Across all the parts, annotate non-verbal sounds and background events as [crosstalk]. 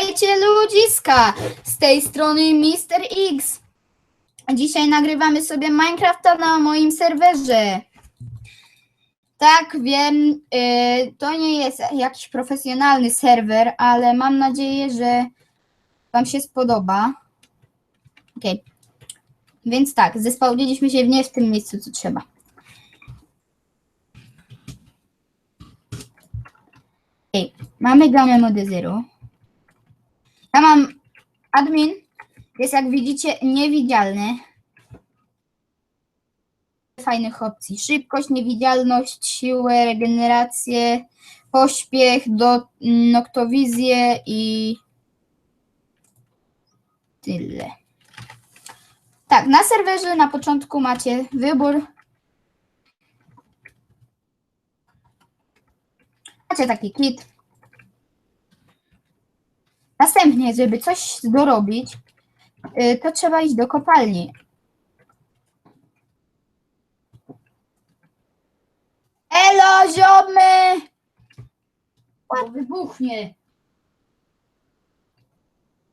Witajcie ludziska! Z tej strony Mister X. Dzisiaj nagrywamy sobie Minecrafta na moim serwerze. Tak, wiem, y, to nie jest jakiś profesjonalny serwer, ale mam nadzieję, że Wam się spodoba. Okej. Więc tak, zespełniliśmy się w nie w tym miejscu, co trzeba. Okej, mamy gamę mody 0. Ja mam admin, jest jak widzicie niewidzialny. Fajnych opcji. Szybkość, niewidzialność, siłę, regenerację, pośpiech, do, noktowizję i tyle. Tak, na serwerze na początku macie wybór. Macie taki kit. Następnie, żeby coś dorobić, y, to trzeba iść do kopalni. Elo, ziomy! Wybuchnie.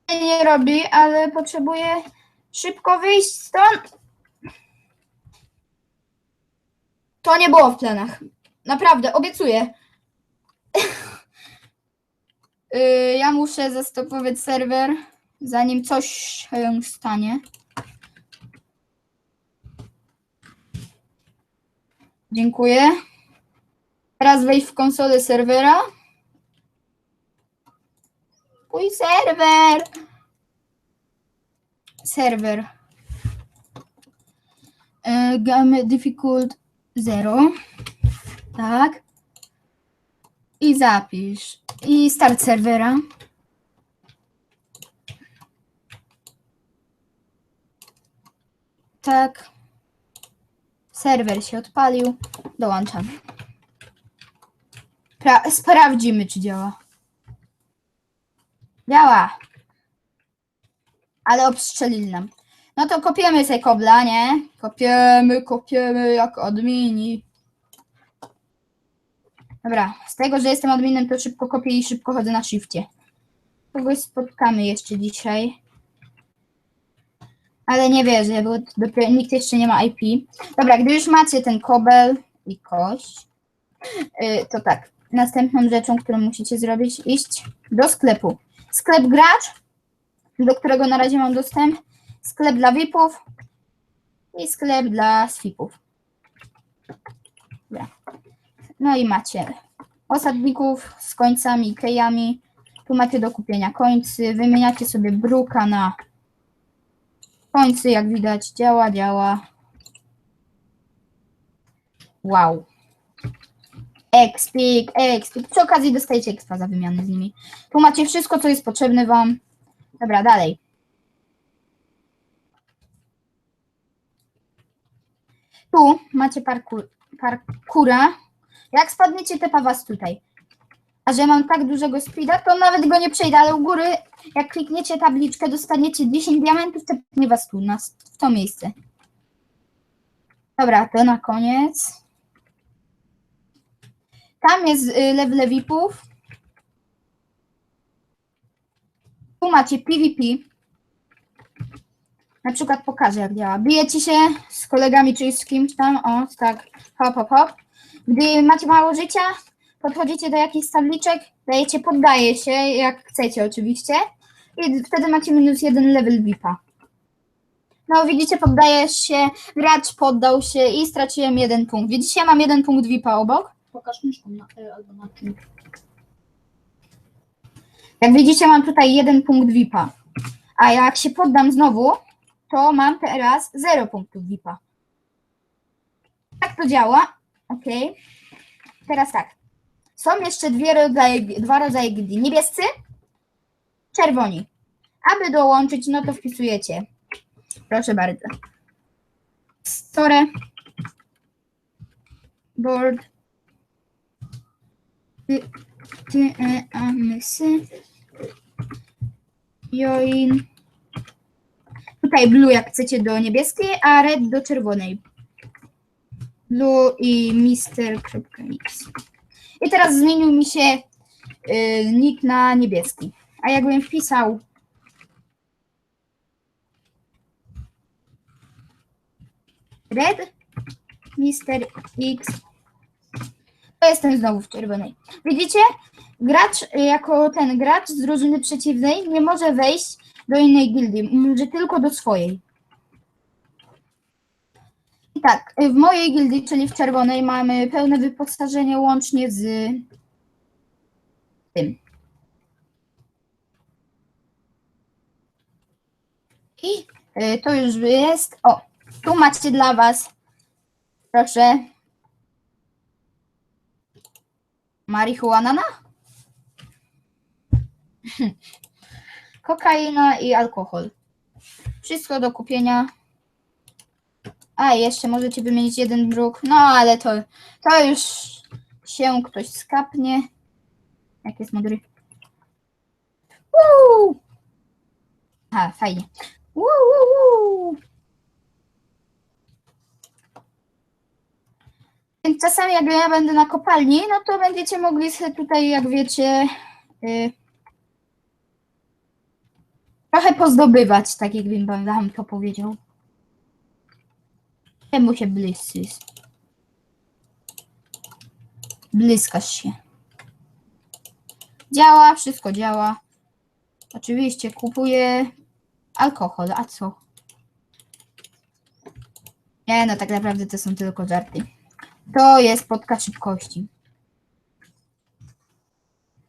Nie robi, ale potrzebuję szybko wyjść stąd. To nie było w planach. Naprawdę, obiecuję. Y, ja muszę zastopować serwer, zanim coś się stanie. Dziękuję. Teraz wejść w konsolę serwera. Mój serwer. Serwer. Y, Game difficult 0. Tak. I zapisz. I start serwera. Tak. Serwer się odpalił. Dołączam. Pra- sprawdzimy, czy działa. Działa. Ale obstrzelili nam. No to kopiemy sobie kobla, nie? Kopiemy, kopiemy jak admini. Dobra, z tego, że jestem adminem, to szybko kopię i szybko chodzę na shifcie. Kogoś spotkamy jeszcze dzisiaj. Ale nie wierzę, bo dopiero nikt jeszcze nie ma IP. Dobra, gdy już macie ten kobel i kość, yy, to tak. Następną rzeczą, którą musicie zrobić, iść do sklepu. Sklep gracz, do którego na razie mam dostęp. Sklep dla VIP-ów i sklep dla SWIP-ów. No i macie osadników z końcami kejami. Tu macie do kupienia końcy. Wymieniacie sobie bruka na końcy. Jak widać, działa, działa. Wow. Expik, expik. Przy okazji dostajecie expa za wymianę z nimi. Tu macie wszystko, co jest potrzebne wam. Dobra, dalej. Tu macie parkour, parkura. Jak spadniecie, tepa was tutaj. A że mam tak dużego speeda, to nawet go nie przejdę, ale u góry, jak klikniecie tabliczkę, dostaniecie 10 diamentów, tepnie was tu, na, w to miejsce. Dobra, to na koniec. Tam jest y, level VIP-ów. Tu macie PvP. Na przykład pokażę, jak działa. Bijecie się z kolegami czy z kimś tam, o, tak, hop, hop, hop. Gdy macie mało życia, podchodzicie do jakichś tabliczek, dajecie poddaje się, jak chcecie oczywiście, i wtedy macie minus jeden level VIP-a. No widzicie, poddajesz się, gracz poddał się i straciłem jeden punkt. Widzicie, ja mam jeden punkt VIP-a obok. Pokaż myszką na, e, albo na czym. Jak widzicie, mam tutaj jeden punkt VIP-a. A jak się poddam znowu, to mam teraz 0 punktów VIP-a. Tak to działa. Ok. Teraz tak. Są jeszcze dwie rodzaje, dwa rodzaje gildii. Niebiescy, czerwoni. Aby dołączyć, no to wpisujecie. Proszę bardzo. Store. Board. Ty, e, a, mysy. Join. Tutaj blue jak chcecie do niebieskiej, a red do czerwonej. Blue i mister.x. I teraz zmienił mi się y, nick na niebieski. A jakbym wpisał Red Mister X to jestem znowu w czerwonej. Widzicie? Gracz, y, jako ten gracz z drużyny przeciwnej nie może wejść do innej gildii, może tylko do swojej. Tak, y, w mojej gildii, czyli w czerwonej, mamy pełne wyposażenie łącznie z tym. I y, to już jest. O, tu macie dla Was. Proszę. Marihuana? [laughs] Kokaina i alkohol. Wszystko do kupienia. A, jeszcze możecie wymienić jeden druk. No, ale to, to już się ktoś skapnie. Jak jest mądry. Uuu! A, fajnie. Uuu. Więc czasami jak ja będę na kopalni, no to będziecie mogli sobie tutaj, jak wiecie, y, trochę pozdobywać, tak wam- wam to powiedział. Czemu się blyskisz? Blyskasz się. Działa, wszystko działa. Oczywiście kupuję alkohol, a co? Nie, no tak naprawdę to są tylko żarty. To jest podka szybkości.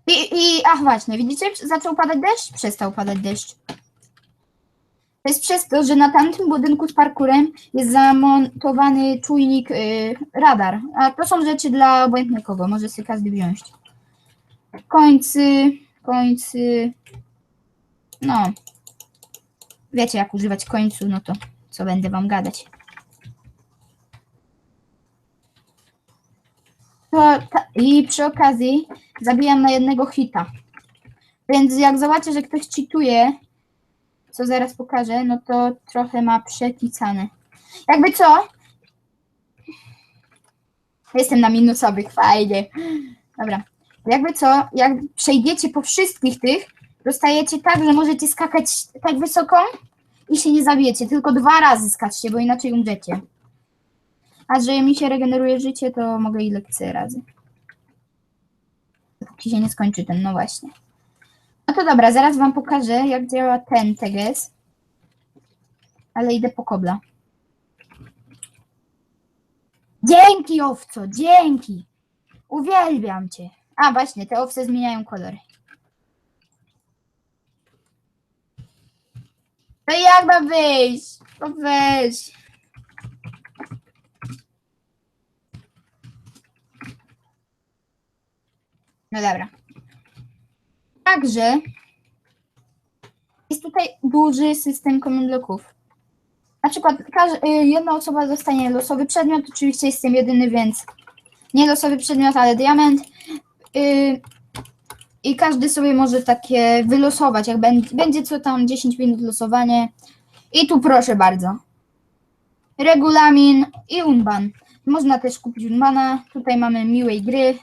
I, I, ach właśnie, widzicie, zaczął padać deszcz? Przestał padać deszcz. To jest przez to, że na tamtym budynku z parkurem jest zamontowany czujnik y, radar. A to są rzeczy dla obojętnie kogo, może sobie każdy wziąć. Końcy, końcy. No. Wiecie, jak używać końcu, no to co będę wam gadać. To, ta, I przy okazji zabijam na jednego hita. Więc jak zobaczę, że ktoś cheatuje, co zaraz pokażę, no to trochę ma przepisane. Jakby co? Jestem na minusowych, fajnie. Dobra. Jakby co, jak przejdziecie po wszystkich tych, dostajecie tak, że możecie skakać tak wysoko i się nie zabijecie. Tylko dwa razy skaczcie, bo inaczej umrzecie. A że mi się regeneruje życie, to mogę ile chcę razy. Póki się nie skończy ten, no właśnie. No to dobra, zaraz wam pokażę, jak działa ten teges. Ale idę po kobla. Dzięki, owco, dzięki. Uwielbiam cię. A właśnie, te owce zmieniają kolory. No i jak ma wyjść? No weź. No dobra. Także jest tutaj duży system command blocków. Na przykład y, jedna osoba dostanie losowy przedmiot, oczywiście jestem jedyny, więc nie losowy przedmiot, ale diament. Y, I każdy sobie może takie wylosować, jak będzie, będzie co tam 10 minut losowanie. I tu proszę bardzo. Regulamin i unban. Można też kupić unbana. Tutaj mamy miłej gry.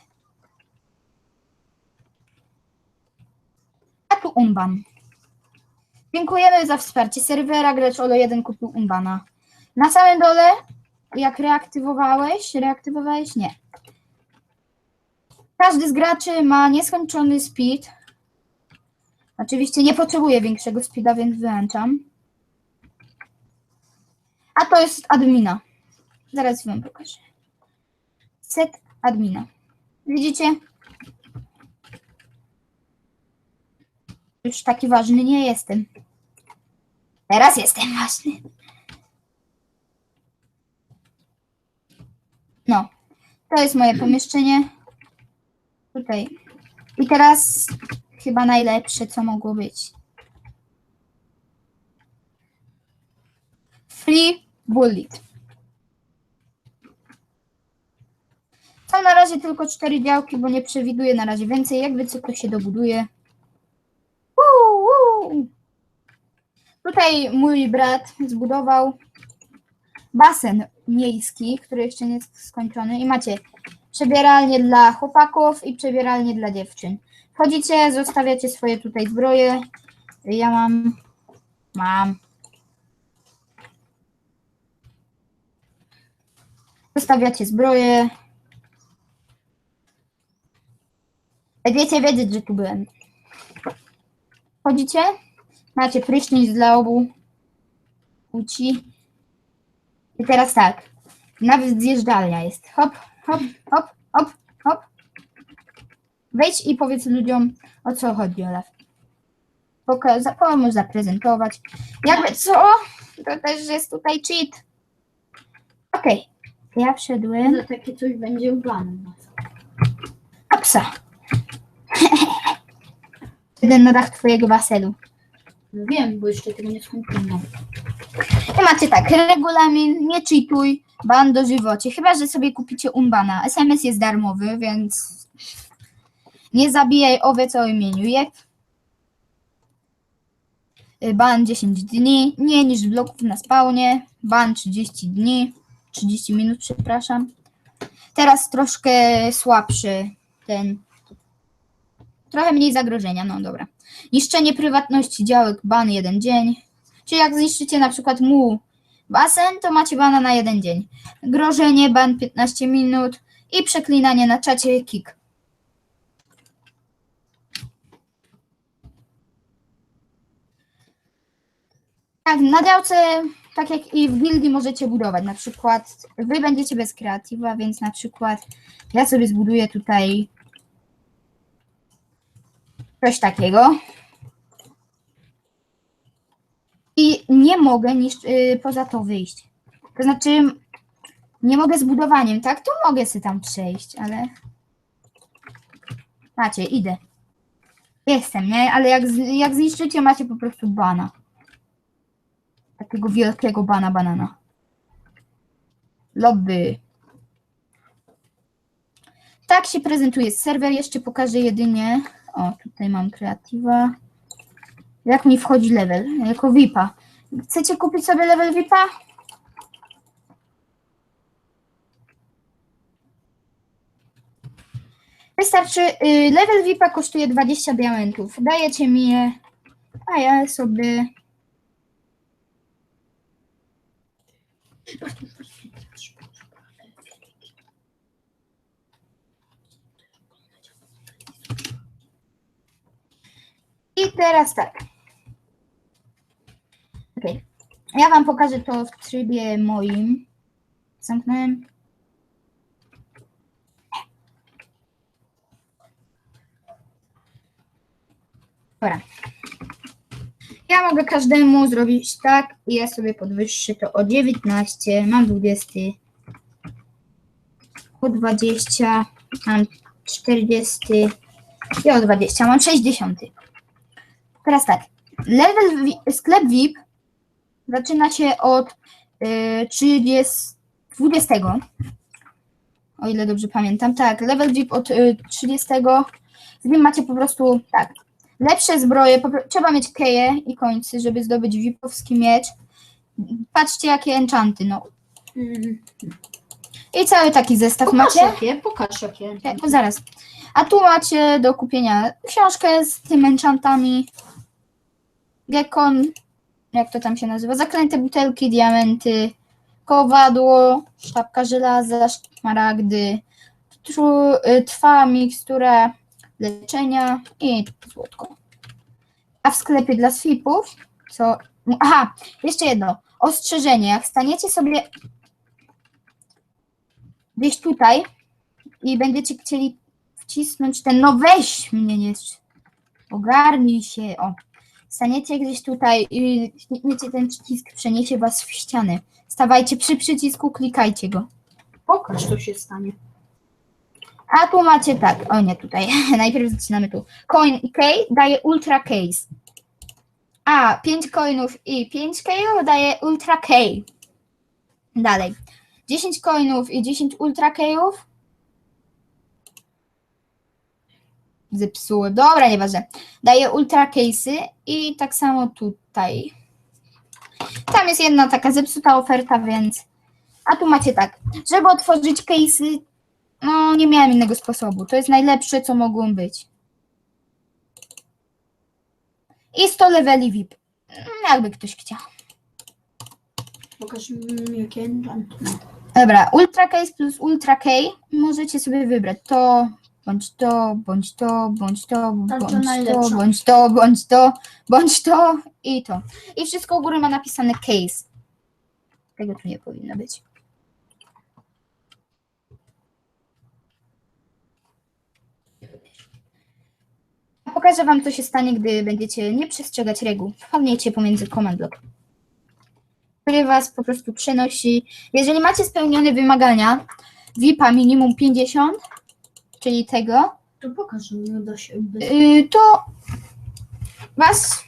Tu unban. Dziękujemy za wsparcie serwera. Gracz Olo 1 kupił unbana. Na samym dole, jak reaktywowałeś, reaktywowałeś? Nie. Każdy z graczy ma nieskończony speed. Oczywiście nie potrzebuję większego speeda, więc wyłączam. A to jest admina. Zaraz wam pokażę. Set admina. Widzicie? Już taki ważny nie jestem. Teraz jestem ważny. No. To jest moje pomieszczenie. Tutaj. I teraz chyba najlepsze, co mogło być. Free Bullet. Są na razie tylko cztery działki, bo nie przewiduję na razie więcej. Jakby co to się dobuduje. Tutaj mój brat zbudował basen miejski, który jeszcze nie jest skończony. I macie przebieralnię dla chłopaków i przebieralnię dla dziewczyn. Wchodzicie, zostawiacie swoje tutaj zbroje. Ja mam. Mam. Zostawiacie zbroje. Będziecie wiedzieć, że tu byłem. Wchodzicie? Macie prysznic dla obu płci. I teraz tak. Nawet zjeżdżalnia jest. Hop, hop, hop, hop, hop. Wejdź i powiedz ludziom, o co chodzi, Olaf. Poka- pomóż zaprezentować. Jakby co? To też jest tutaj cheat. Okej. Ja wszedłem. Za takie coś będzie ubrane. Apsa. [laughs] Jeden na dach twojego basenu. Wiem, bo jeszcze tego nie skończyłem. I macie tak, regulamin, nie cheatuj, ban dożywocie, chyba że sobie kupicie unbana. SMS jest darmowy, więc nie zabijaj owiec o imieniu. Jak ban 10 dni, nie niż bloków na spawnie, ban 30 dni, 30 minut, przepraszam. Teraz troszkę słabszy ten, trochę mniej zagrożenia, no dobra. Niszczenie prywatności działek, ban jeden dzień. Czyli jak zniszczycie na przykład mu basen, to macie bana na jeden dzień. Grożenie, ban 15 minut i przeklinanie na czacie, kick. Tak, na działce, tak jak i w gildii możecie budować. Na przykład wy będziecie bez kreatywa, więc na przykład ja sobie zbuduję tutaj coś takiego. I nie mogę niż, y, poza to wyjść. To znaczy, nie mogę z budowaniem, tak? Tu mogę sobie tam przejść, ale. Macie, idę. Jestem, nie? Ale jak, jak zniszczycie, macie po prostu bana. Takiego wielkiego bana banana. Lobby. Tak się prezentuje serwer. Jeszcze pokażę jedynie. O, tutaj mam kreatywa. Jak mi wchodzi level? Jako VIPa. Chcecie kupić sobie level VIPa? Wystarczy, y, level VIPa kosztuje 20 diamentów. Dajecie mi je, a ja sobie... I teraz tak. Okej. Ja wam pokażę to w trybie moim. Zamknąłem. Dobra. Ja mogę każdemu zrobić tak i ja sobie podwyższę to o 19, mam 20, o 20, mam 40 i o 20, mam 60. Teraz tak, level sklep VIP zaczyna się od y, 30, 20, o ile dobrze pamiętam, tak, level VIP od y, 30, w nim macie po prostu, tak, lepsze zbroje, po, trzeba mieć keje i końcy, żeby zdobyć VIP-owski miecz. Patrzcie, jakie enchanty, no. I cały taki zestaw Pokaż macie. jakie, pokaż jakie. E, to zaraz. A tu macie do kupienia książkę z tymi enchantami. Gekon, jak to tam się nazywa? Zaklęte butelki, diamenty, kowadło, sztabka żelaza, szmaragdy, y, trwa mikstura leczenia i złotko. A w sklepie dla swipów, co... Aha, jeszcze jedno. Ostrzeżenie, jak staniecie sobie gdzieś tutaj i będziecie chcieli wcisnąć ten, no weź mnie, nie ogarnij się, o. Staniecie gdzieś tutaj i klikniecie ten przycisk, przeniesie was w ścianę. Stawajcie przy przycisku, klikajcie go. Pokaż, co się stanie. A tu macie tak, o nie tutaj, [laughs] najpierw zaczynamy tu. Coin i key daje ultra case. A 5 coinów i 5 keyów daje ultra key. Dalej. 10 coinów i 10 ultra keyów. Zepsuły. Dobra, nieważne. Daje ultra case'y i tak samo tutaj. Tam jest jedna taka zepsuta oferta, więc. A tu macie tak. Żeby otworzyć case'y, no, nie miałem innego sposobu. To jest najlepsze, co mogło być. i 100 leveli VIP. Mm, Jakby ktoś chciał. Pokaż mi. No. Dobra, Ultra Case plus Ultra K możecie sobie wybrać to, bądź to, bądź to, bądź to, bądź to, bądź to, bądź to, bądź to i to. I wszystko u góry ma napisane case. Tego tu nie powinno być. Pokażę wam, co się stanie, gdy będziecie nie przestrzegać reguł. Wpadniecie pomiędzy command block który was po prostu przenosi. Jeżeli macie spełnione wymagania VIP-a minimum 50, czyli tego, To pokaż, że nie uda się. Bez... yy, to was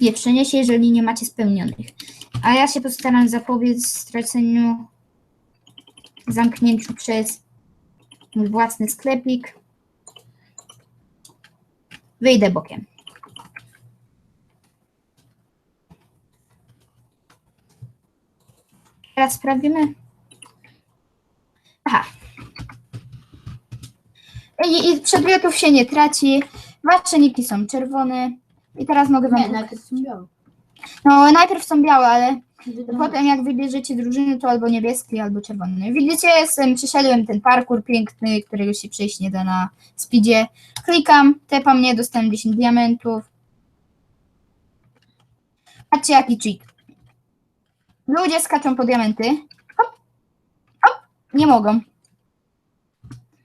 nie przeniesie, jeżeli nie macie spełnionych. A ja się postaram zapobiec straceniu, zamknięciu przez mój własny sklepik. Wyjdę bokiem. Teraz sprawdzimy. I, I przedmiotów się nie traci. Wasze niki są czerwone. I teraz mogę wam. Nie, najpierw są białe. No, najpierw są białe, ale potem jak wybierzecie drużyny, to albo niebieski, albo czerwony. Widzicie, jestem, przyszedłem ten parkour piękny, którego się przejść nie da na speedzie. Klikam, tepa mnie, dostałem 10 diamentów. Patrzcie, jaki cheat. Ludzie skaczą po diamenty. Hop, hop, nie mogą.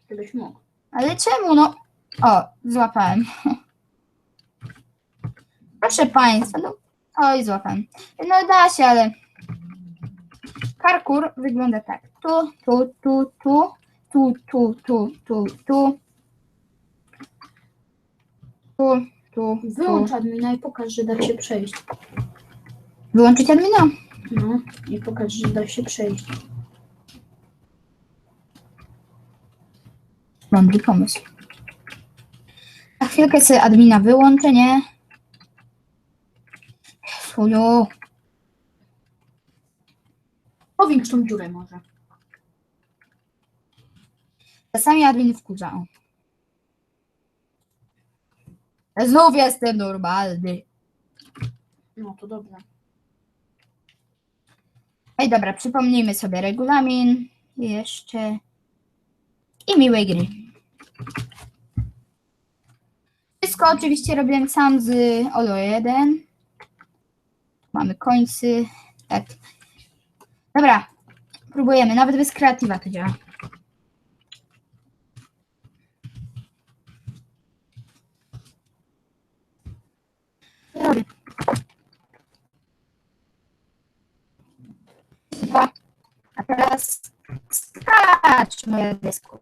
Gdybyś mógł. Ale czemu, no? O, złapałem. [laughs] Proszę Państwa, no. Oj, złapałem. No da się, ale parkour wygląda tak. Tu, tu, tu, tu, tu, tu, tu, tu, tu. Tu, tu, Wyłącz tu. admina i pokaż, że da się przejść. Wyłączyć admina? No i pokaż, że da się przejść. Mądry pomysł. Na chwilkę sobie admina wyłączę, nie? Fuju. Powiększ tą dziurę może. Czasami admin wkurza. o. Znów jestem normalny. No to dobrze. Ej, dobra, przypomnijmy sobie regulamin. Jeszcze. I miłej gry. Wszystko oczywiście robiłem sam z Olo 1. Mamy końcy. Tak. Dobra, próbujemy. Nawet bez kreatywa to działa. Robię. Dwa. A teraz skacz moja dysku.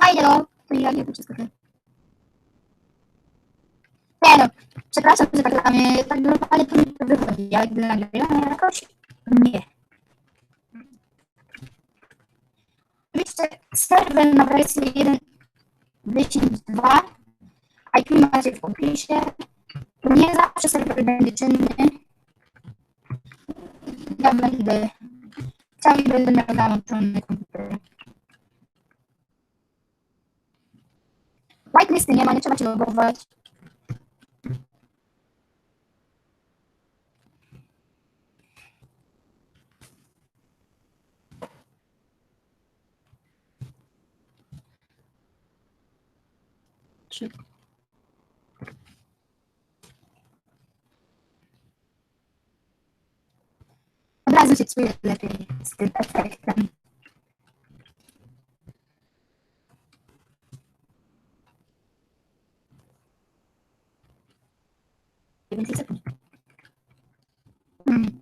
Fajnie no, ja nie wszystko Nie no, przepraszam, że tak dla mnie tak ale to mi wychodzi. Ja gdy nagrywam jakoś nie. Oczywiście serwer na wersję 1.10.2 IP macie w opisie. Nie zawsze serwer będzie czynny. Ja będę cały będę miał załączony komputer. Whitelisty nie ma, nie trzeba się logować. Czy... się czuję lepiej z tym efektem. Hmm.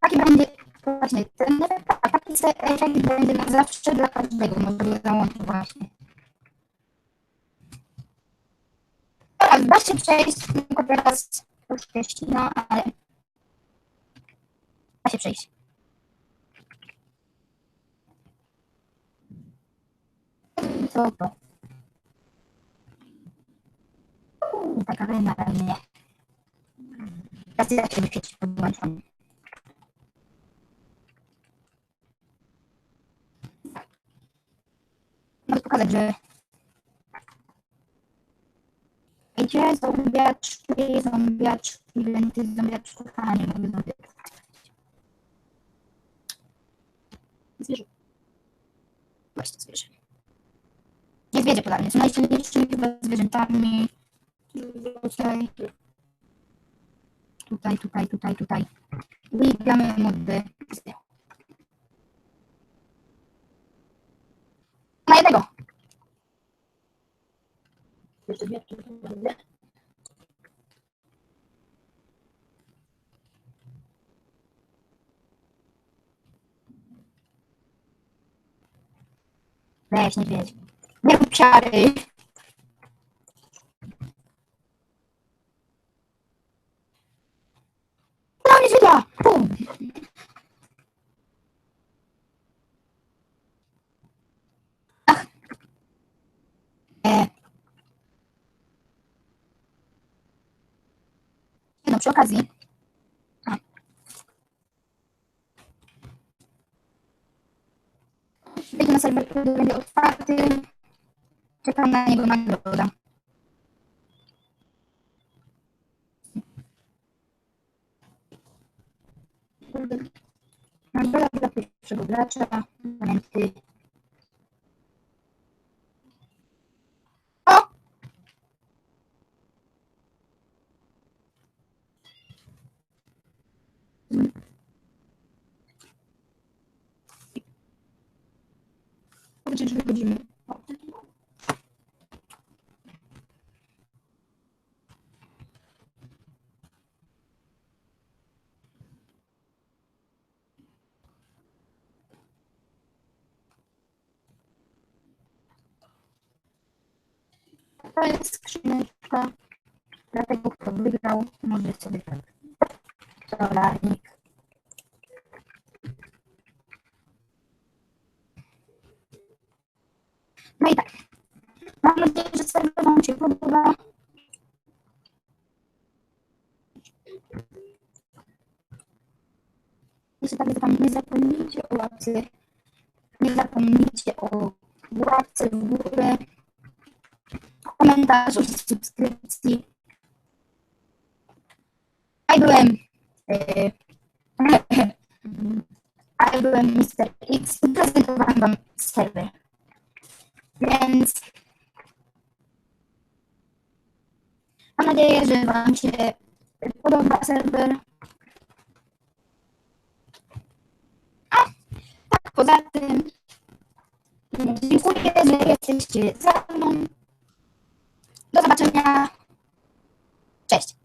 Taki będzie właśnie ten efekt, a taki efekt będzie zawsze dla każdego. Może go załączyć właśnie. Tak, się przejść, tylko teraz troszkę ścina, ale da się przejść. Co to? Taka ryna pewnie. Teraz ja się wyświetlić podłączam. pokazać, że Wiecie, zombiaczki, zombiaczki, lenty, zombiaczki, a nie mogę zombiaczki. Zwierzę. Właśnie zwierzę. Nie wiedzie polarnie, są najsilniejszymi chyba zwierzętami. Tutaj, tutaj, tutaj, tutaj, tutaj. Uwielbiamy mody. Na jednego. Jeszcze dwie. dwie. Weź, niedźwiedź. Nie rób psiary. No, niedźwiedzia! Pum! Ach. E. No, przy okazji. Wejdę na serwer, który będzie otwarty. Czekam na niego nagroda. Nagroda dla pierwszego gracza. Pamięty. O! Powiedz, że wychodzimy. To jest skrzyneczka. Dlatego kto wygrał, może sobie tak. Łapce. Nie zapomnijcie o łapce w górę komentarzu, subskrypcji. Ja byłem. e, [clears throat] byłem Mr. X i prezentowałem wam serwer. Więc mam nadzieję, że wam się podoba serwer. Poza tym dziękuję, że jesteście za mną. Do zobaczenia. Cześć.